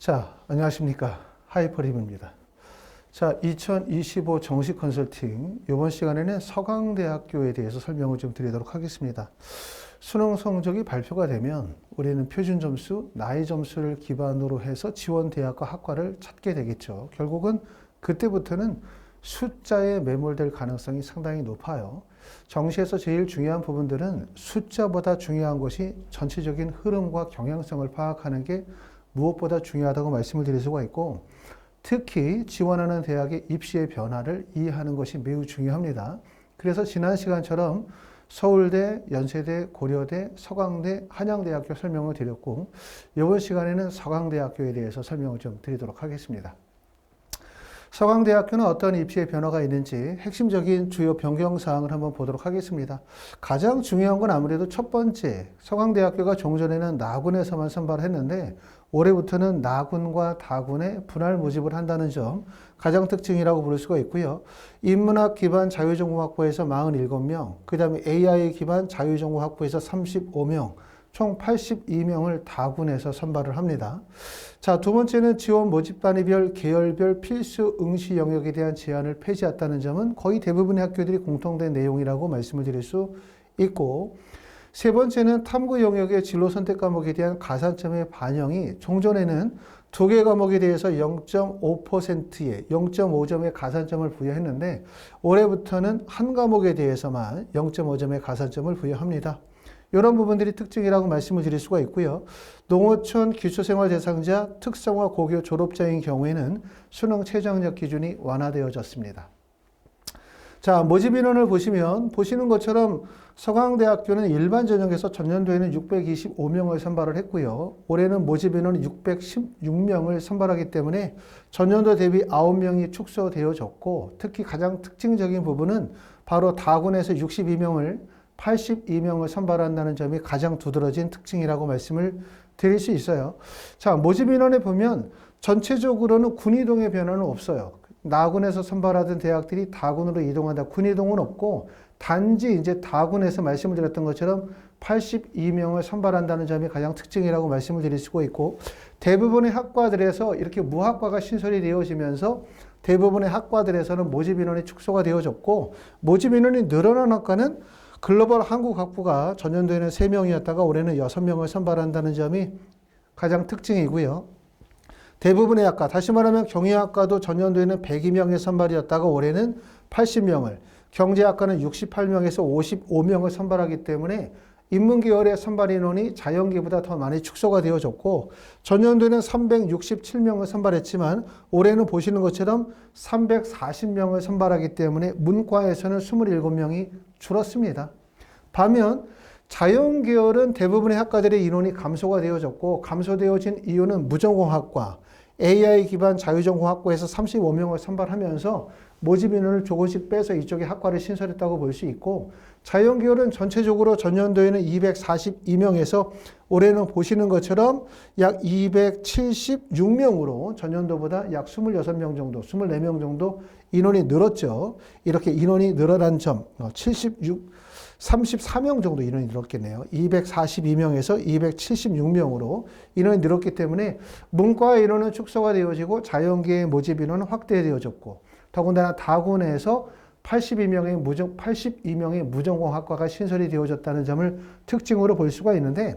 자, 안녕하십니까. 하이퍼립입니다. 자, 2025 정식 컨설팅. 이번 시간에는 서강대학교에 대해서 설명을 좀 드리도록 하겠습니다. 수능 성적이 발표가 되면 우리는 표준 점수, 나이 점수를 기반으로 해서 지원 대학과 학과를 찾게 되겠죠. 결국은 그때부터는 숫자에 매몰될 가능성이 상당히 높아요. 정시에서 제일 중요한 부분들은 숫자보다 중요한 것이 전체적인 흐름과 경향성을 파악하는 게 무엇보다 중요하다고 말씀을 드릴 수가 있고 특히 지원하는 대학의 입시의 변화를 이해하는 것이 매우 중요합니다. 그래서 지난 시간처럼 서울대, 연세대, 고려대, 서강대, 한양대학교 설명을 드렸고 이번 시간에는 서강대학교에 대해서 설명을 좀 드리도록 하겠습니다. 서강대학교는 어떤 입시의 변화가 있는지 핵심적인 주요 변경 사항을 한번 보도록 하겠습니다. 가장 중요한 건 아무래도 첫 번째, 서강대학교가 종전에는 나군에서만 선발을 했는데 올해부터는 나군과 다군의 분할 모집을 한다는 점 가장 특징이라고 부를 수가 있고요. 인문학 기반 자유전공학부에서 47명, 그 다음에 AI 기반 자유전공학부에서 35명, 총 82명을 다군에서 선발을 합니다. 자, 두 번째는 지원 모집반이별 계열별 필수 응시 영역에 대한 제한을 폐지했다는 점은 거의 대부분의 학교들이 공통된 내용이라고 말씀을 드릴 수 있고, 세 번째는 탐구 영역의 진로 선택 과목에 대한 가산점의 반영이 종전에는 두 개 과목에 대해서 0.5%의 0.5점의 가산점을 부여했는데 올해부터는 한 과목에 대해서만 0.5점의 가산점을 부여합니다. 이런 부분들이 특징이라고 말씀을 드릴 수가 있고요. 농어촌 기초생활 대상자 특성화 고교 졸업자인 경우에는 수능 최저학력 기준이 완화되어졌습니다. 자, 모집 인원을 보시면 보시는 것처럼 서강대학교는 일반 전형에서 전년도에는 625명을 선발을 했고요. 올해는 모집 인원이 616명을 선발하기 때문에 전년도 대비 9명이 축소되어졌고 특히 가장 특징적인 부분은 바로 다군에서 62명을 82명을 선발한다는 점이 가장 두드러진 특징이라고 말씀을 드릴 수 있어요. 자, 모집 인원에 보면 전체적으로는 군 이동의 변화는 없어요. 나군에서 선발하던 대학들이 다군으로 이동한다. 군 이동은 없고 단지 이제 다군에서 말씀을 드렸던 것처럼 82명을 선발한다는 점이 가장 특징이라고 말씀을 수가 있고 대부분의 학과들에서 이렇게 무학과가 신설이 되어지면서 대부분의 학과들에서는 모집 인원이 축소가 되어졌고 모집 인원이 늘어난 학과는 글로벌 한국 학부가 전년도에는 3명이었다가 올해는 6명을 선발한다는 점이 가장 특징이고요. 대부분의 학과, 다시 말하면 경영학과도 전년도에는 102명의 선발이었다가 올해는 80명을, 경제학과는 68명에서 55명을 선발하기 때문에 인문계열의 선발 인원이 자연계보다 더 많이 축소가 되어졌고 전년도에는 367명을 선발했지만 올해는 보시는 것처럼 340명을 선발하기 때문에 문과에서는 27명이 줄었습니다. 반면 자연계열은 대부분의 학과들의 인원이 감소가 되어졌고 감소되어진 이유는 무전공학과, AI 기반 자유전공학과에서 35명을 선발하면서 모집 인원을 조금씩 빼서 이쪽에 학과를 신설했다고 볼 수 있고 자연계열은 전체적으로 전년도에는 242명에서 올해는 보시는 것처럼 약 276명으로 전년도보다 약 26명 정도, 24명 정도 인원이 늘었죠. 이렇게 인원이 늘어난 점, 76, 34명 정도 인원이 늘었겠네요. 242명에서 276명으로 인원이 늘었기 때문에 문과 인원은 축소가 되어지고 자연계의 모집 인원은 확대되어졌고 더군다나 다군에서 82명의 무정 82명의 무전공학과가 신설이 되어졌다는 점을 특징으로 볼 수가 있는데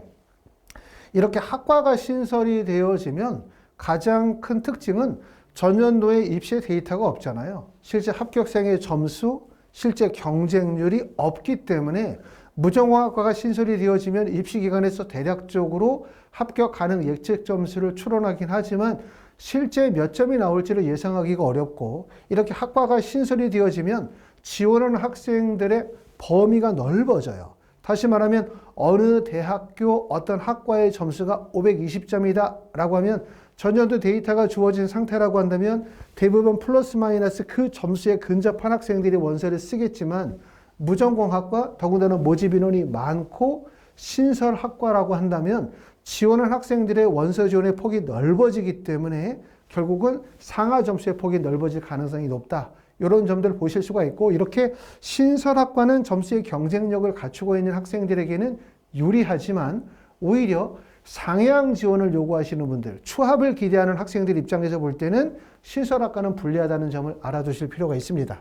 이렇게 학과가 신설이 되어지면 가장 큰 특징은 전년도에 입시 데이터가 없잖아요. 실제 합격생의 점수, 실제 경쟁률이 없기 때문에 무정공학과가 신설이 되어지면 입시기관에서 대략적으로 합격 가능 예측 점수를 추론하긴 하지만 실제 몇 점이 나올지를 예상하기가 어렵고 이렇게 학과가 신설이 되어지면 지원하는 학생들의 범위가 넓어져요. 다시 말하면 어느 대학교 어떤 학과의 점수가 520점이다 라고 하면 전년도 데이터가 주어진 상태라고 한다면 대부분 플러스 마이너스 그 점수에 근접한 학생들이 원서를 쓰겠지만 무전공학과 더군다나 모집 인원이 많고 신설학과라고 한다면 지원한 학생들의 원서 지원의 폭이 넓어지기 때문에 결국은 상하 점수의 폭이 넓어질 가능성이 높다. 이런 점들을 보실 수가 있고 이렇게 신설학과는 점수의 경쟁력을 갖추고 있는 학생들에게는 유리하지만 오히려 상향 지원을 요구하시는 분들, 추합을 기대하는 학생들 입장에서 볼 때는 시설학과는 불리하다는 점을 알아두실 필요가 있습니다.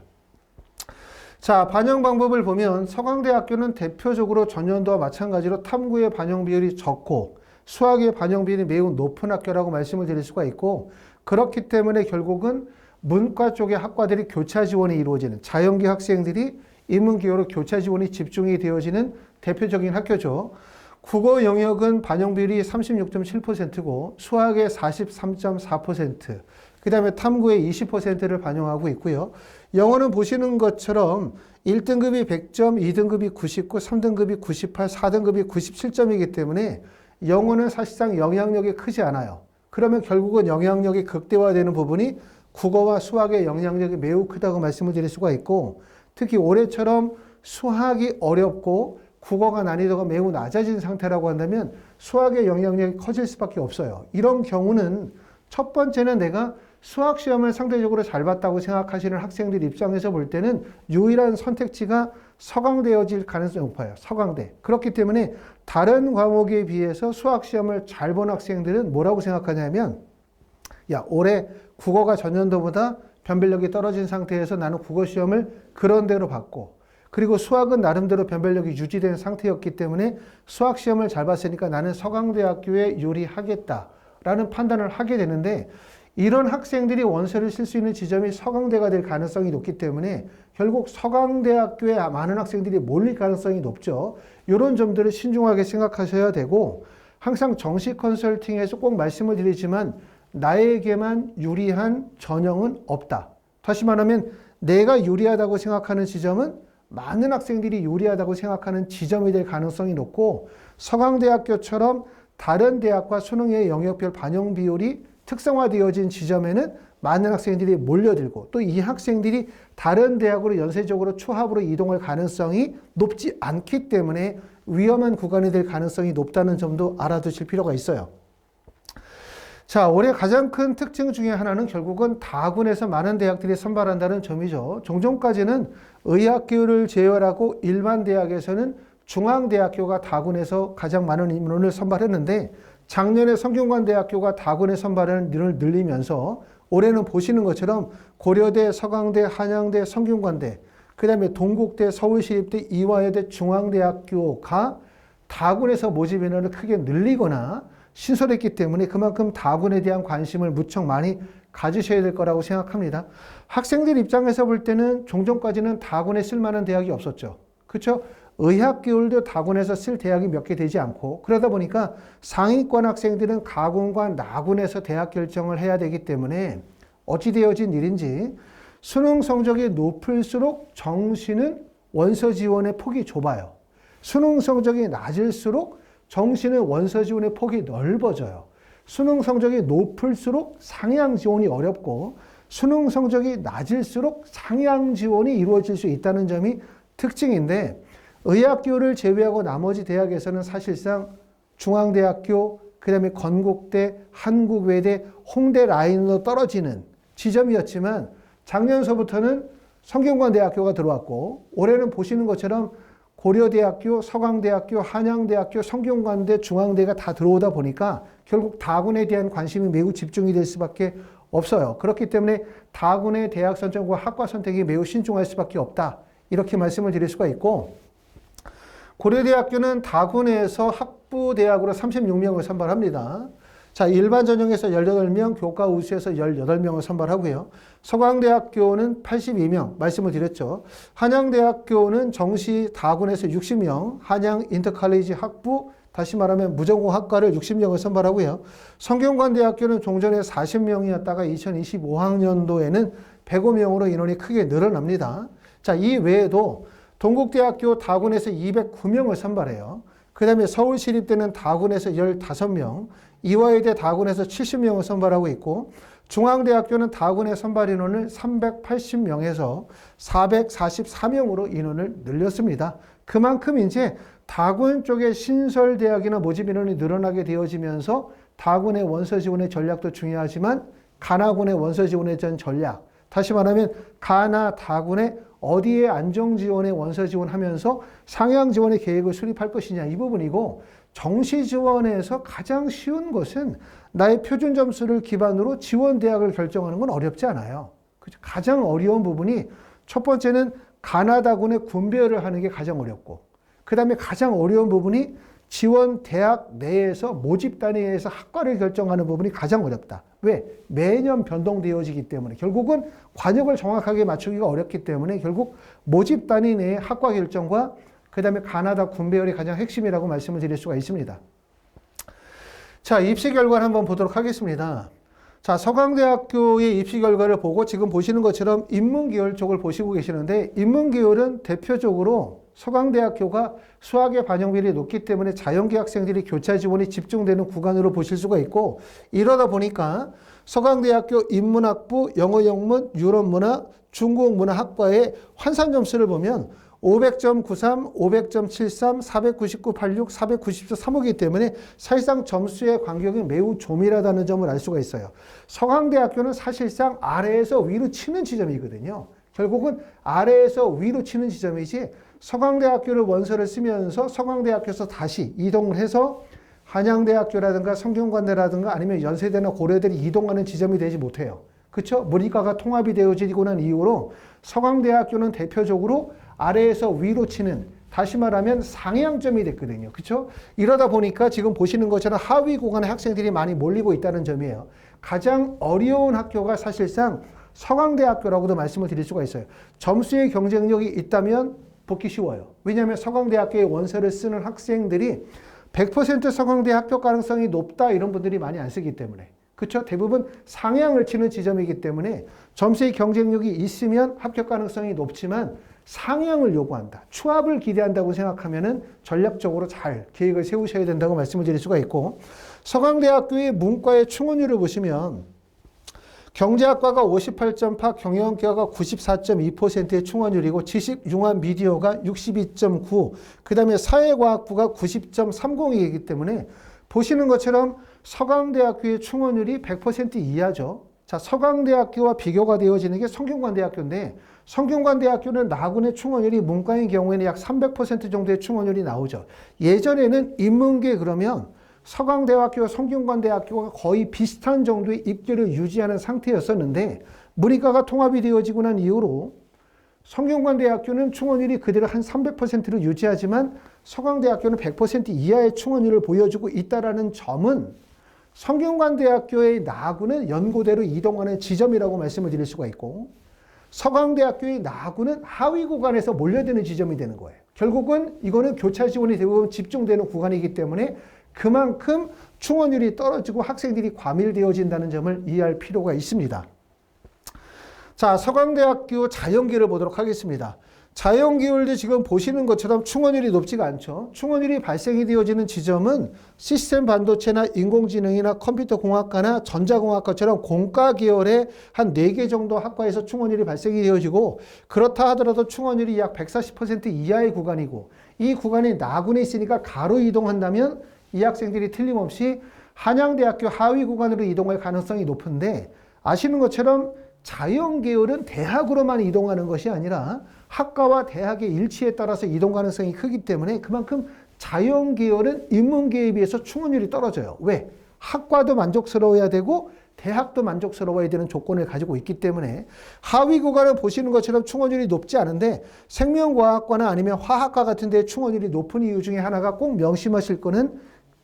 자, 반영 방법을 보면 서강대학교는 대표적으로 전년도와 마찬가지로 탐구의 반영 비율이 적고 수학의 반영 비율이 매우 높은 학교라고 말씀을 드릴 수가 있고 그렇기 때문에 결국은 문과 쪽의 학과들이 교차 지원이 이루어지는 자연계 학생들이 인문기호로 교차 지원이 집중이 되어지는 대표적인 학교죠. 국어 영역은 반영 비율이 36.7%고 수학의 43.4%, 그 다음에 탐구의 20%를 반영하고 있고요. 영어는 보시는 것처럼 1등급이 100점, 2등급이 99, 3등급이 98, 4등급이 97점이기 때문에 영어는 사실상 영향력이 크지 않아요. 그러면 결국은 영향력이 극대화되는 부분이 국어와 수학의 영향력이 매우 크다고 말씀을 드릴 수가 있고 특히 올해처럼 수학이 어렵고 국어가 난이도가 매우 낮아진 상태라고 한다면 수학의 영향력이 커질 수밖에 없어요. 이런 경우는 첫 번째는 내가 수학 시험을 상대적으로 잘 봤다고 생각하시는 학생들 입장에서 볼 때는 유일한 선택지가 서강대여질 가능성이 높아요. 서강대. 그렇기 때문에 다른 과목에 비해서 수학 시험을 잘 본 학생들은 뭐라고 생각하냐면 야, 올해 국어가 전년도보다 변별력이 떨어진 상태에서 나는 국어 시험을 그런 대로 봤고 그리고 수학은 나름대로 변별력이 유지된 상태였기 때문에 수학 시험을 잘 봤으니까 나는 서강대학교에 유리하겠다라는 판단을 하게 되는데 이런 학생들이 원서를 쓸 수 있는 지점이 서강대가 될 가능성이 높기 때문에 결국 서강대학교에 많은 학생들이 몰릴 가능성이 높죠. 이런 점들을 신중하게 생각하셔야 되고 항상 정식 컨설팅에서 꼭 말씀을 드리지만 나에게만 유리한 전형은 없다. 다시 말하면 내가 유리하다고 생각하는 지점은 많은 학생들이 유리하다고 생각하는 지점이 될 가능성이 높고 서강대학교처럼 다른 대학과 수능의 영역별 반영 비율이 특성화되어진 지점에는 많은 학생들이 몰려들고 또 이 학생들이 다른 대학으로 연쇄적으로 추합으로 이동할 가능성이 높지 않기 때문에 위험한 구간이 될 가능성이 높다는 점도 알아두실 필요가 있어요. 자, 올해 가장 큰 특징 중에 하나는 결국은 다군에서 많은 대학들이 선발한다는 점이죠. 종종까지는 의학교를 제외하고 일반 대학에서는 중앙대학교가 다군에서 가장 많은 인원을 선발했는데 작년에 성균관대학교가 다군의 선발을 늘리면서 올해는 보시는 것처럼 고려대, 서강대, 한양대, 성균관대, 그 다음에 동국대, 서울시립대, 이화여대, 중앙대학교가 다군에서 모집 인원을 크게 늘리거나 신설했기 때문에 그만큼 다군에 대한 관심을 무척 많이 가지셔야 될 거라고 생각합니다. 학생들 입장에서 볼 때는 종종까지는 다군에 쓸만한 대학이 없었죠. 그렇죠? 의학 계열도 다군에서 쓸 대학이 몇 개 되지 않고 그러다 보니까 상위권 학생들은 가군과 나군에서 대학 결정을 해야 되기 때문에 어찌 되어진 일인지 수능 성적이 높을수록 정시는 원서 지원의 폭이 좁아요. 수능 성적이 낮을수록 정시는 원서 지원의 폭이 넓어져요. 수능 성적이 높을수록 상향 지원이 어렵고 수능 성적이 낮을수록 상향 지원이 이루어질 수 있다는 점이 특징인데 의학교를 제외하고 나머지 대학에서는 사실상 중앙대학교, 그 다음에 건국대, 한국외대, 홍대 라인으로 떨어지는 지점이었지만 작년서부터는 성균관대학교가 들어왔고 올해는 보시는 것처럼 고려대학교, 서강대학교, 한양대학교, 성균관대, 중앙대가 다 들어오다 보니까 결국 다군에 대한 관심이 매우 집중이 될 수밖에 없어요. 그렇기 때문에 다군의 대학 선정과 학과 선택이 매우 신중할 수밖에 없다. 이렇게 말씀을 드릴 수가 있고 고려대학교는 다군에서 학부대학으로 36명을 선발합니다. 자, 일반 전형에서 18명, 교과 우수에서 18명을 선발하고요. 서강대학교는 82명, 말씀을 드렸죠. 한양대학교는 정시 다군에서 60명, 한양 인터칼리지 학부, 다시 말하면 무전공학과를 60명을 선발하고요. 성균관대학교는 종전에 40명이었다가 2025학년도에는 105명으로 인원이 크게 늘어납니다. 자, 이 외에도 동국대학교 다군에서 209명을 선발해요. 그 다음에 서울시립대는 다군에서 15명, 이화여대 다군에서 70명을 선발하고 있고 중앙대학교는 다군의 선발 인원을 380명에서 444명으로 인원을 늘렸습니다. 그만큼 이제 다군 쪽의 신설대학이나 모집 인원이 늘어나게 되어지면서 다군의 원서 지원의 전략도 중요하지만 가나군의 원서 지원의 전 전략, 다시 말하면 가나 다군의 어디에 안정 지원에 원서 지원하면서 상향 지원의 계획을 수립할 것이냐 이 부분이고 정시 지원에서 가장 쉬운 것은 나의 표준 점수를 기반으로 지원 대학을 결정하는 건 어렵지 않아요. 그죠? 가장 어려운 부분이 첫 번째는 가나다군의 군배열을 하는 게 가장 어렵고, 그 다음에 가장 어려운 부분이 지원 대학 내에서 모집 단위에서 학과를 결정하는 부분이 가장 어렵다. 왜? 매년 변동되어지기 때문에 결국은 관역을 정확하게 맞추기가 어렵기 때문에 결국 모집 단위 내의 학과 결정과 그 다음에 가나다 군배열이 가장 핵심이라고 말씀을 드릴 수가 있습니다. 자, 입시 결과를 한번 보도록 하겠습니다. 자, 서강대학교의 입시 결과를 보고 지금 보시는 것처럼 인문계열 쪽을 보시고 계시는데 인문계열은 대표적으로 서강대학교가 수학의 반영비율이 높기 때문에 자연계 학생들이 교차 지원이 집중되는 구간으로 보실 수가 있고 이러다 보니까 서강대학교 인문학부 영어 영문 유럽 문화 중국 문화 학과의 환산 점수를 보면 500.93, 500.73, 499.86, 490.35이기 때문에 사실상 점수의 간격이 매우 조밀하다는 점을 알 수가 있어요. 서강대학교는 사실상 아래에서 위로 치는 지점이거든요. 결국은 아래에서 위로 치는 지점이지 서강대학교를 원서를 쓰면서 서강대학교에서 다시 이동을 해서 한양대학교라든가 성균관대라든가 아니면 연세대나 고려대를 이동하는 지점이 되지 못해요. 그렇죠? 문이과가 통합이 되어지고 난 이후로 서강대학교는 대표적으로 아래에서 위로 치는 다시 말하면 상향점이 됐거든요. 그렇죠? 이러다 보니까 지금 보시는 것처럼 하위 구간의 학생들이 많이 몰리고 있다는 점이에요. 가장 어려운 학교가 사실상 서강대학교라고도 말씀을 드릴 수가 있어요. 점수의 경쟁력이 있다면 복귀 쉬워요. 왜냐하면 서강대학교에 원서를 쓰는 학생들이 100% 서강대 합격 가능성이 높다 이런 분들이 많이 안 쓰기 때문에 그렇죠? 대부분 상향을 치는 지점이기 때문에 점수의 경쟁력이 있으면 합격 가능성이 높지만 상향을 요구한다. 추합을 기대한다고 생각하면은 전략적으로 잘 계획을 세우셔야 된다고 말씀을 드릴 수가 있고 서강대학교의 문과의 충원율을 보시면 경제학과가 58.8, 경영학과가 94.2%의 충원율이고 지식 융합 미디어가 62.9, 그 다음에 사회과학부가 90.30이기 때문에 보시는 것처럼 서강대학교의 충원율이 100% 이하죠. 자, 서강대학교와 비교가 되어지는 게 성균관대학교인데 성균관대학교는 나군의 충원율이 문과의 경우에는 약 300% 정도의 충원율이 나오죠. 예전에는 인문계 그러면 서강대학교와 성균관대학교가 거의 비슷한 정도의 입지를 유지하는 상태였었는데 문이과가 통합이 되어지고 난 이후로 성균관대학교는 충원율이 그대로 한 300%를 유지하지만 서강대학교는 100% 이하의 충원율을 보여주고 있다라는 점은 성균관대학교의 나구는 연고대로 이동하는 지점이라고 말씀을 드릴 수가 있고 서강대학교의 나구는 하위 구간에서 몰려드는 지점이 되는 거예요. 결국은 이거는 교차 지원이 대부분 집중되는 구간이기 때문에 그만큼 충원율이 떨어지고 학생들이 과밀되어진다는 점을 이해할 필요가 있습니다. 자, 서강대학교 자연계를 보도록 하겠습니다. 자연계열도 지금 보시는 것처럼 충원율이 높지가 않죠. 충원율이 발생이 되어지는 지점은 시스템 반도체나 인공지능이나 컴퓨터 공학과나 전자공학과처럼 공과 계열의 한 4개 정도 학과에서 충원율이 발생이 되어지고 그렇다 하더라도 충원율이 약 140% 이하의 구간이고 이 구간이 나군에 있으니까 가로 이동한다면 이 학생들이 틀림없이 한양대학교 하위 구간으로 이동할 가능성이 높은데 아시는 것처럼 자연 계열은 대학으로만 이동하는 것이 아니라 학과와 대학의 일치에 따라서 이동 가능성이 크기 때문에 그만큼 자연 계열은 인문계에 비해서 충원율이 떨어져요. 왜? 학과도 만족스러워야 되고 대학도 만족스러워야 되는 조건을 가지고 있기 때문에 하위 구간을 보시는 것처럼 충원율이 높지 않은데 생명과학과나 아니면 화학과 같은 데 충원율이 높은 이유 중에 하나가 꼭 명심하실 거는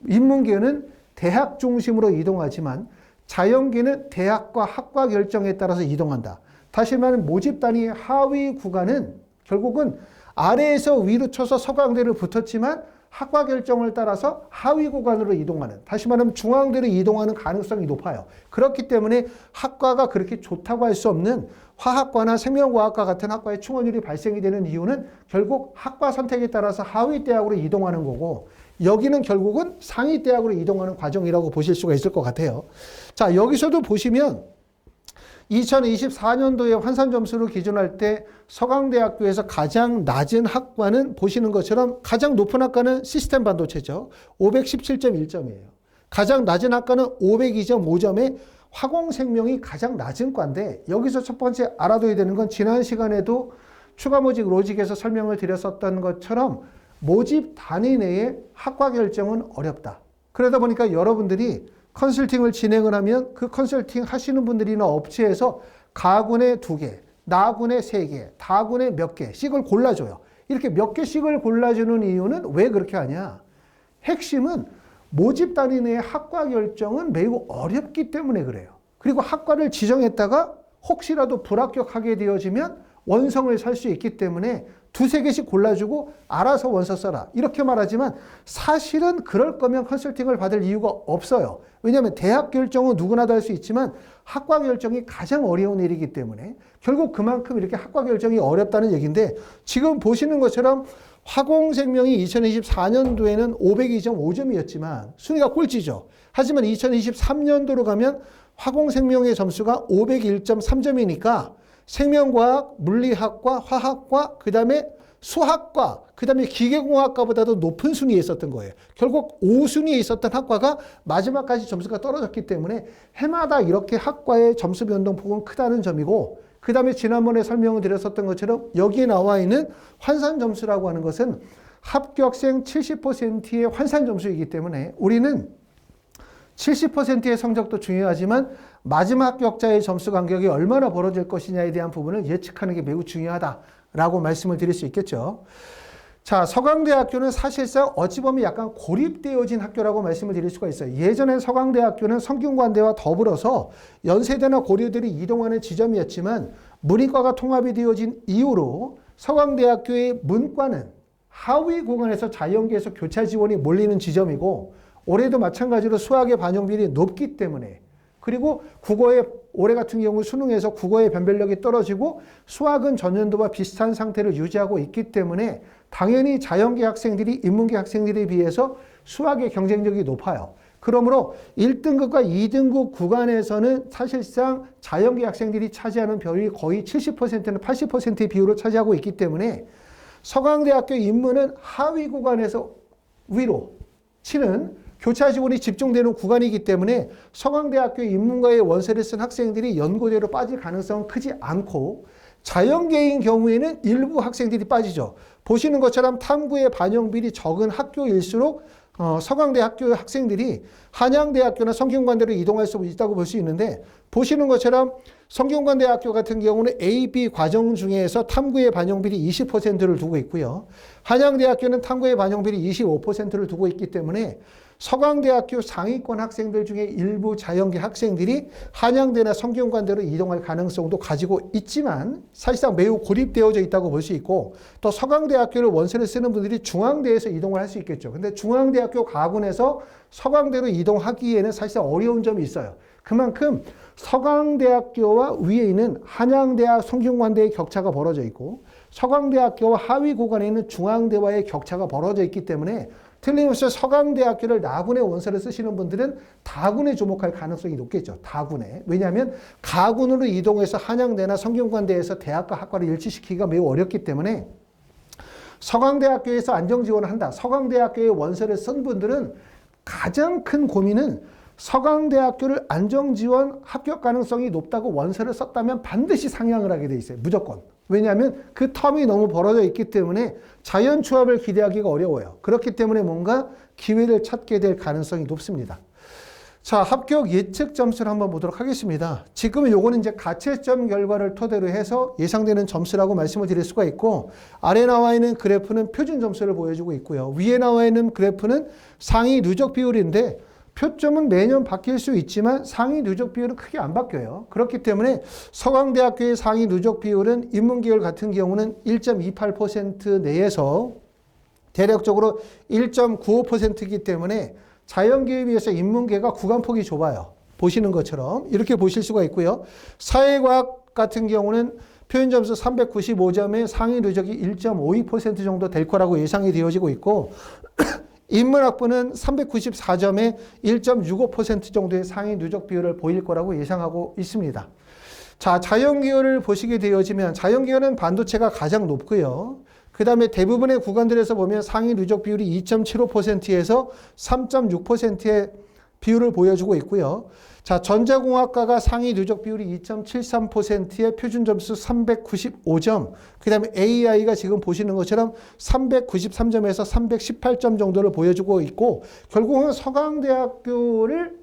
인문계는 대학 중심으로 이동하지만 자연계는 대학과 학과 결정에 따라서 이동한다. 다시 말하면 모집 단위 하위 구간은 결국은 아래에서 위로 쳐서 서강대를 붙었지만 학과 결정을 따라서 하위 구간으로 이동하는 다시 말하면 중앙대로 이동하는 가능성이 높아요. 그렇기 때문에 학과가 그렇게 좋다고 할 수 없는 화학과나 생명과학과 같은 학과의 충원율이 발생이 되는 이유는 결국 학과 선택에 따라서 하위 대학으로 이동하는 거고 여기는 결국은 상위 대학으로 이동하는 과정이라고 보실 수가 있을 것 같아요. 자, 여기서도 보시면 2024년도에 환산 점수를 기준할 때 서강대학교에서 가장 낮은 학과는 보시는 것처럼 가장 높은 학과는 시스템 반도체죠. 517.1점이에요. 가장 낮은 학과는 502.5점에 화공생명이 가장 낮은 과인데 여기서 첫 번째 알아둬야 되는 건 지난 시간에도 추가 모집 로직에서 설명을 드렸었던 것처럼 모집 단위 내에 학과 결정은 어렵다. 그러다 보니까 여러분들이 컨설팅을 진행을 하면 그 컨설팅 하시는 분들이나 업체에서 가군에 두 개, 나군에 세 개, 다군에 몇 개씩을 골라줘요. 이렇게 몇 개씩을 골라주는 이유는 왜 그렇게 하냐? 핵심은 모집 단위 내의 학과 결정은 매우 어렵기 때문에 그래요. 그리고 학과를 지정했다가 혹시라도 불합격하게 되어지면 원성을 살 수 있기 때문에 두세 개씩 골라주고 알아서 원서 써라. 이렇게 말하지만 사실은 그럴 거면 컨설팅을 받을 이유가 없어요. 왜냐하면 대학 결정은 누구나 다 할 수 있지만 학과 결정이 가장 어려운 일이기 때문에 결국 그만큼 이렇게 학과 결정이 어렵다는 얘기인데 지금 보시는 것처럼 화공생명이 2024년도에는 502.5점이었지만 순위가 꼴찌죠. 하지만 2023년도로 가면 화공생명의 점수가 501.3점이니까 생명과학, 물리학과, 화학과, 그 다음에 수학과, 그 다음에 기계공학과보다도 높은 순위에 있었던 거예요. 결국 5순위에 있었던 학과가 마지막까지 점수가 떨어졌기 때문에 해마다 이렇게 학과의 점수 변동폭은 크다는 점이고, 그 다음에 지난번에 설명을 드렸었던 것처럼 여기에 나와 있는 환산 점수라고 하는 것은 합격생 70%의 환산 점수이기 때문에 우리는 70%의 성적도 중요하지만 마지막 합격자의 점수 간격이 얼마나 벌어질 것이냐에 대한 부분을 예측하는 게 매우 중요하다라고 말씀을 드릴 수 있겠죠. 자, 서강대학교는 사실상 어찌 보면 약간 고립되어진 학교라고 말씀을 드릴 수가 있어요. 예전에 서강대학교는 성균관대와 더불어서 연세대나 고려들이 이동하는 지점이었지만 문이과가 통합이 되어진 이후로 서강대학교의 문과는 하위 구간에서 자연계에서 교차 지원이 몰리는 지점이고 올해도 마찬가지로 수학의 반영 비율이 높기 때문에 그리고 국어의 올해 같은 경우 수능에서 국어의 변별력이 떨어지고 수학은 전년도와 비슷한 상태를 유지하고 있기 때문에 당연히 자연계 학생들이 인문계 학생들에 비해서 수학의 경쟁력이 높아요. 그러므로 1등급과 2등급 구간에서는 사실상 자연계 학생들이 차지하는 비율이 거의 70%는 80%의 비율을 차지하고 있기 때문에 서강대학교 인문은 하위 구간에서 위로 치는 교차 지원이 집중되는 구간이기 때문에 서강대학교 인문과의 원서를 쓴 학생들이 연고대로 빠질 가능성은 크지 않고 자연계인 경우에는 일부 학생들이 빠지죠. 보시는 것처럼 탐구의 반영비율이 적은 학교일수록 어, 서강대 학교 학생들이 한양대학교나 성균관대로 이동할 수 있다고 볼 수 있는데 보시는 것처럼 성균관대학교 같은 경우는 A, B 과정 중에서 탐구의 반영비율이 20%를 두고 있고요. 한양대학교는 탐구의 반영비율이 25%를 두고 있기 때문에 서강대학교 상위권 학생들 중에 일부 자연계 학생들이 한양대나 성균관대로 이동할 가능성도 가지고 있지만 사실상 매우 고립되어져 있다고 볼 수 있고 또 서강대학교를 원서를 쓰는 분들이 중앙대에서 이동을 할 수 있겠죠. 근데 중앙대학교 가군에서 서강대로 이동하기에는 사실상 어려운 점이 있어요. 그만큼 서강대학교와 위에 있는 한양대와 성균관대의 격차가 벌어져 있고 서강대학교와 하위 구간에 있는 중앙대와의 격차가 벌어져 있기 때문에 틀림없이 서강대학교를 나군의 원서를 쓰시는 분들은 다군에 주목할 가능성이 높겠죠. 다군에. 왜냐하면 가군으로 이동해서 한양대나 성균관대에서 대학과 학과를 일치시키기가 매우 어렵기 때문에 서강대학교에서 안정 지원을 한다. 서강대학교에 원서를 쓴 분들은 가장 큰 고민은 서강대학교를 안정 지원 합격 가능성이 높다고 원서를 썼다면 반드시 상향을 하게 돼 있어요. 무조건. 왜냐하면 그 텀이 너무 벌어져 있기 때문에 자연 추합을 기대하기가 어려워요. 그렇기 때문에 뭔가 기회를 찾게 될 가능성이 높습니다. 자, 합격 예측 점수를 한번 보도록 하겠습니다. 지금은 요거는 이제 가채점 결과를 토대로 해서 예상되는 점수라고 말씀을 드릴 수가 있고, 아래 나와 있는 그래프는 표준 점수를 보여주고 있고요. 위에 나와 있는 그래프는 상위 누적 비율인데, 표점은 매년 바뀔 수 있지만 상위 누적 비율은 크게 안 바뀌어요. 그렇기 때문에 서강대학교의 상위 누적 비율은 인문계열 같은 경우는 1.28% 내에서 대략적으로 1.95%이기 때문에 자연계에 비해서 인문계가 구간폭이 좁아요. 보시는 것처럼 이렇게 보실 수가 있고요. 사회과학 같은 경우는 표현 점수 395점에 상위 누적이 1.52% 정도 될 거라고 예상이 되어지고 있고 인문학부는 394점에 1.65% 정도의 상위 누적 비율을 보일 거라고 예상하고 있습니다. 자, 자연기업을 보시게 되어지면 자연기업은 반도체가 가장 높고요. 그 다음에 대부분의 구간들에서 보면 상위 누적 비율이 2.75%에서 3.6%의 비율을 보여주고 있고요. 자, 전자공학과가 상위 누적 비율이 2.73%의 표준 점수 395점. 그 다음에 AI가 지금 보시는 것처럼 393점에서 318점 정도를 보여주고 있고, 결국은 서강대학교를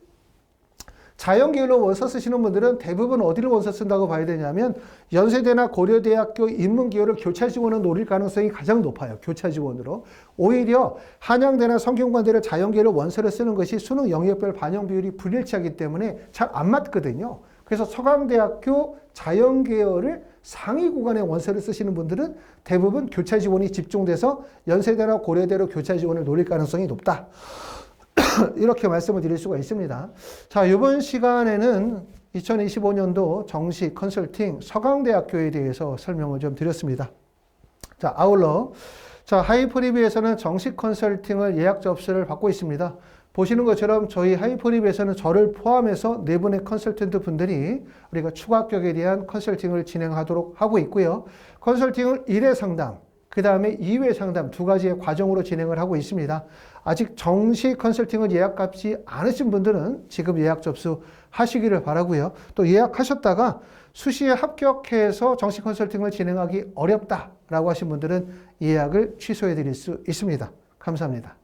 자연 계열로 원서 쓰시는 분들은 대부분 어디를 원서 쓴다고 봐야 되냐면 연세대나 고려대학교 인문 계열을 교차 지원을 노릴 가능성이 가장 높아요. 교차 지원으로. 오히려 한양대나 성균관대를 자연 계열로 원서를 쓰는 것이 수능 영역별 반영 비율이 불일치하기 때문에 잘 안 맞거든요. 그래서 서강대학교 자연 계열을 상위 구간의 원서를 쓰시는 분들은 대부분 교차 지원이 집중돼서 연세대나 고려대로 교차 지원을 노릴 가능성이 높다. 이렇게 말씀을 드릴 수가 있습니다. 자, 이번 시간에는 2025년도 정시 컨설팅 서강대학교에 대해서 설명을 좀 드렸습니다. 자, 아울러 자, 하이프리뷰에서는 정식 컨설팅을 예약 접수를 받고 있습니다. 보시는 것처럼 저희 하이프리뷰에서는 저를 포함해서 네 분의 컨설턴트 분들이 우리가 추가 합격에 대한 컨설팅을 진행하도록 하고 있고요. 컨설팅을 1회 상담, 그 다음에 2회 상담 두 가지의 과정으로 진행을 하고 있습니다. 아직 정식 컨설팅을 예약값이 않으신 분들은 지금 예약 접수 하시기를 바라고요. 또 예약하셨다가 수시에 합격해서 정식 컨설팅을 진행하기 어렵다라고 하신 분들은 예약을 취소해 드릴 수 있습니다. 감사합니다.